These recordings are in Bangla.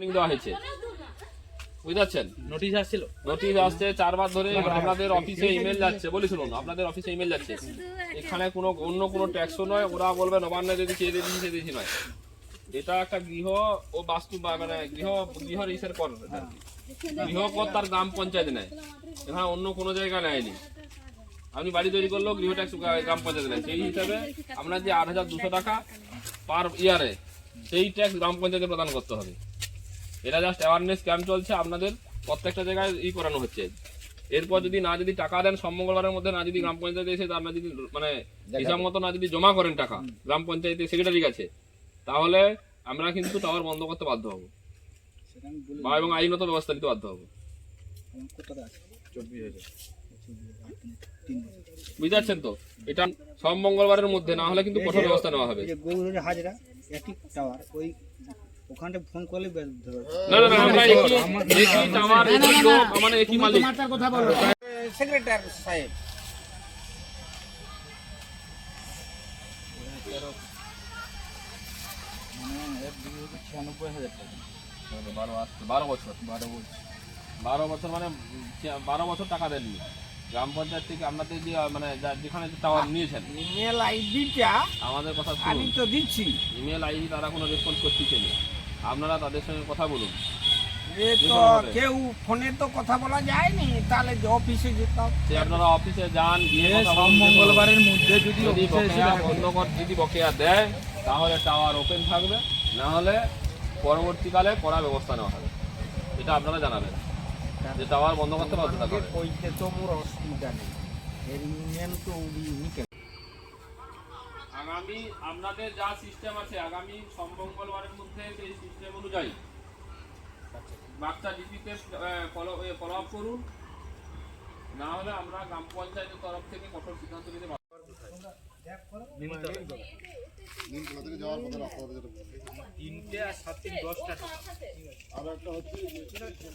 warning দেওয়া হয়েছে। বুঝতে পারছেন নোটিশ আসছিল? নোটিশ আসছে চারবার ধরে আপনাদের অফিসে ইমেল যাচ্ছে। বলি শুনুন আপনাদের অফিসে ইমেল যাচ্ছে। এখানে কোনো অন্য কোনো ট্যাক্সও নয় ওরা বলবে নবান্ন যদি চেয়ে দিয়েছি চেয়ে দিয়েছি নয়। এটা একটা গৃহ ও বাস্তু মানে গৃহ গৃহ রিসের কর। এটা। গৃহ তার গ্রাম পঞ্চায়েত নেয়। এখানে অন্য কোনো জায়গা নেয়নি। আপনি বাড়ি তৈরি করলেও গৃহ ট্যাক্স গ্রাম পঞ্চায়েত নেয়। সেই হিসাবে আপনার যে আট হাজার দুশো টাকা পার ইয়ারে সেই ট্যাক্স গ্রাম পঞ্চায়েতে প্রদান করতে হবে। এটা জাস্ট অ্যাওয়ারনেস ক্যাম্প চলছে আপনাদের প্রত্যেকটা জায়গায় ই করানো হচ্ছে। এরপর যদি না যদি টাকা দেন সব মঙ্গলবারের মধ্যে না যদি গ্রাম পঞ্চায়েতে এসে আপনার যদি মানে হিসাব মতো না যদি জমা করেন টাকা গ্রাম পঞ্চায়েতে সেক্রেটারি কাছে তাহলে আমরা কিন্তু টাওয়ার বন্ধ করতে বাধ্য হব। বা এবং আইনত ব্যবস্থা নিতে বাধ্য হব। বুঝতে পারছেন তো? এটা সব মঙ্গলবারের মধ্যে না হলে কিন্তু কঠোর ব্যবস্থা নেওয়া হবে। হাজরা টাওয়ার ওই ওখানটা ফোন করলে না না না আমরা একই একই টাওয়ার একই লোক মানে একই মালিক। সেক্রেটারি সাহেব বারো বছর বারো বছর বারো বছর মানে বারো বছর টাকা দেননি গ্রাম পঞ্চায়েত থেকে আপনাদের যে মানে যা- যেখানে টাওয়ার নিয়েছেন। ইমেল আইডিটা আমাদের কথা আমি তো দিচ্ছি। ইমেল আইডি তারা কোনো রেসপন্স করতেছে না। আপনারা তাদের সঙ্গে কথা বলুন। এ তো কেউ ফোনে তো কথা বলা যায়নি তাহলে যে অফিসে যেতাম। যে আপনারা অফিসে যান গিয়ে। মঙ্গলবারের মধ্যে যদি যদি অফিসে এসে বকেয়া বন্ধ কর যদি বকেয়া দেয় তাহলে টাওয়ার ওপেন থাকবে। না হলে পরবর্তীকালে কড়া ব্যবস্থা নেওয়া হবে। এটা আপনারা জানাবেন। যে টাওয়ার বন্ধ করতে বাধ্য থাকবে তো মোর অসুবিধা নেই। এর ইউনিয়ন তো আগামী আপনাদের যা সিস্টেম আছে আগামী মঙ্গলবারের মধ্যে সেই সিস্টেম অনুযায়ী। বাচ্চা ডিপিতে ফলো ফলো আপ করুন। না হলে আমরা গ্রাম পঞ্চায়েতের তরফ থেকে কঠোর সিদ্ধান্ত নিতে পারব তিনটে আর দশটা। আচ্ছা,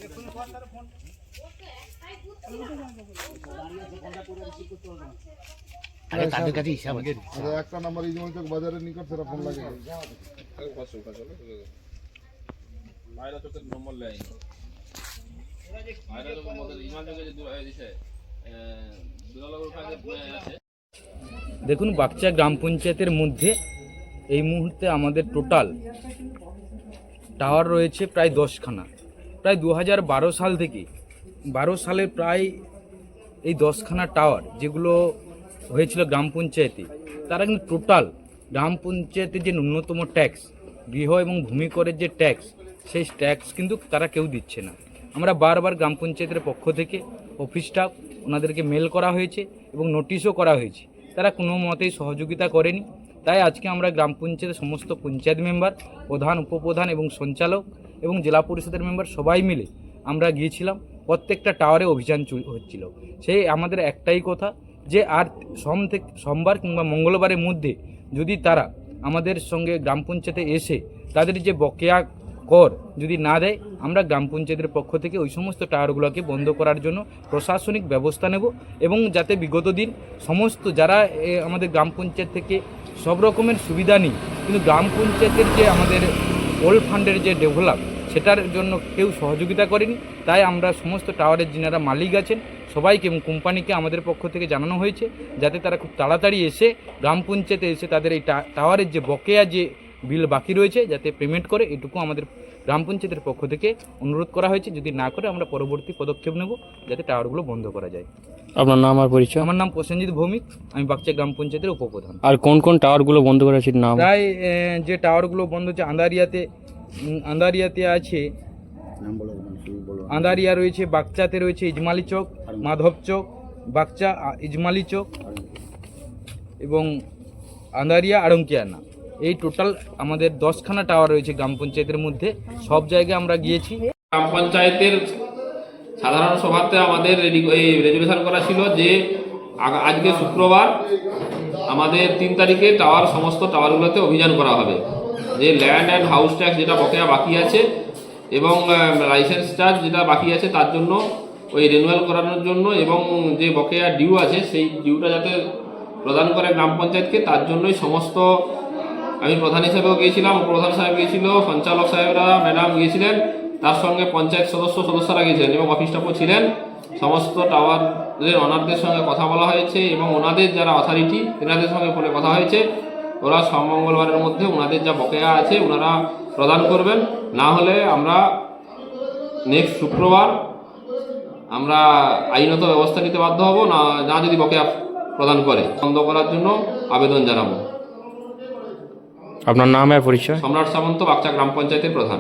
একটা নাম্বার ইজমচক বাজারের নিকট সেটা ফোন লাগে। মায়েরা চোখের নম্বর লেয় মায়েরা চোখের মধ্যে ইমান চোখে যে দু- এ দিছে দুলালগর ওখানে আছে দেখুন বাগচা গ্রাম পঞ্চায়েতের মধ্যে এই মুহূর্তে আমাদের টোটাল টাওয়ার রয়েছে প্রায় দশখানা। প্রায় দু বারো সাল থেকে বারো সালে প্রায় এই দশখানা টাওয়ার যেগুলো হয়েছিল গ্রাম পঞ্চায়েতে। তারা কিন্তু টোটাল গ্রাম পঞ্চায়েতের যে ন্যূনতম ট্যাক্স গৃহ এবং ভূমি করের যে ট্যাক্স সেই ট্যাক্স কিন্তু তারা কেউ দিচ্ছে না। আমরা বারবার গ্রাম পঞ্চায়েতের পক্ষ থেকে অফিস স্টাফ ওনাদেরকে মেল করা হয়েছে এবং নোটিশও করা হয়েছে। তারা কোনো মতেই সহযোগিতা করেনি। তাই আজকে আমরা গ্রাম পঞ্চায়েতের সমস্ত পঞ্চায়েত মেম্বার প্রধান, উপপ্রধান এবং সঞ্চালক এবং জেলা পরিষদের মেম্বার সবাই মিলে আমরা গিয়েছিলাম। প্রত্যেকটা টাওয়ারে অভিযান হচ্ছিল। সেই আমাদের একটাই কথা যে আর সোম থেকে সোমবার কিংবা মঙ্গলবারের মধ্যে যদি তারা আমাদের সঙ্গে গ্রাম পঞ্চায়েতে এসে তাদের যে বকেয়া কর যদি না দেয়, আমরা গ্রাম পঞ্চায়েতের পক্ষ থেকে ওই সমস্ত টাওয়ারগুলোকে বন্ধ করার জন্য প্রশাসনিক ব্যবস্থা নেব এবং যাতে বিগত দিন সমস্ত যারা আমাদের গ্রাম পঞ্চায়েত থেকে সব রকমের সুবিধা নিই, কিন্তু গ্রাম পঞ্চায়েতের যে আমাদের ওল্ড ফান্ডের যে ডেভেলপ সেটার জন্য কেউ সহযোগিতা করেনি। তাই আমরা সমস্ত টাওয়ারের যিনারা মালিক আছেন সবাইকে এবং কোম্পানিকে আমাদের পক্ষ থেকে জানানো হয়েছে যাতে তারা খুব তাড়াতাড়ি এসে গ্রাম পঞ্চায়েতে এসে তাদের এই টা- টাওয়ারের যে বকেয়া যে বিল বাকি রয়েছে যাতে পেমেন্ট করে এটুকু আমাদের গ্রাম পঞ্চায়েতের পক্ষ থেকে অনুরোধ করা হয়েছে। যদি না করে আমরা পরবর্তী পদক্ষেপ নেব যাতে টাওয়ারগুলো বন্ধ করা যায়। আপনার নাম আর পরিচয়? আমার নাম প্রসেনজিৎ ভৌমিক আমি বাগচা গ্রাম পঞ্চায়েতের উপপ্রধান। আর কোন কোন টাওয়ারগুলো বন্ধ করা আছে নাম? প্রায় যে টাওয়ারগুলো বন্ধ হচ্ছে আন্দারিয়াতে আন্দারিয়াতে আছে। আন্দারিয়া রয়েছে বাগচাতে রয়েছে ইজমালি চক মাধব চক বাগচা ইজমালি চক এবং আন্দারিয়া আড়ঙ্কিয়ানা এই টোটাল আমাদের দশখানা টাওয়ার রয়েছে গ্রাম পঞ্চায়েতের মধ্যে। সব জায়গায় আমরা গিয়েছি। গ্রাম পঞ্চায়েতের সাধারণ সভাতে আমাদের এই রেজুলেশন করা ছিল যে আজকে শুক্রবার আমাদের তিন তারিখে টাওয়ার সমস্ত টাওয়ারগুলোতে অভিযান করা হবে। যে ল্যান্ড অ্যান্ড হাউস ট্যাক্স যেটা বকেয়া বাকি আছে এবং লাইসেন্স চার্জ যেটা বাকি আছে তার জন্য, ওই রিনুয়াল করানোর জন্য এবং যে বকেয়া ডিউ আছে সেই ডিউটা যাতে প্রদান করে গ্রাম পঞ্চায়েতকে তার জন্যই সমস্ত, আমি প্রধান হিসেবেও গিয়েছিলাম, প্রধান সাহেব গিয়েছিল, সঞ্চালক সাহেবরা ম্যাডাম গিয়েছিলেন, তার সঙ্গে পঞ্চায়েত সদস্য সদস্যরা গিয়েছিলেন এবং অফিস স্টাফও ছিলেন। সমস্ত টাওয়ারের ওনারদের সঙ্গে কথা বলা হয়েছে এবং ওনাদের যারা অথরিটি তেনাদের সঙ্গে ফোনে কথা হয়েছে। ওরা সমঙ্গলবারের মঙ্গলবারের মধ্যে ওনাদের যা বকেয়া আছে ওনারা প্রদান করবেন। না হলে আমরা নেক্সট শুক্রবার আমরা আইনত ব্যবস্থা নিতে বাধ্য হব না না যদি বকেয়া প্রদান করে। বন্ধ করার জন্য আবেদন জানাব। আপনার নাম আর পরিচয়? সম্রাট সামন্ত বাচ্চা গ্রাম পঞ্চায়েতের প্রধান।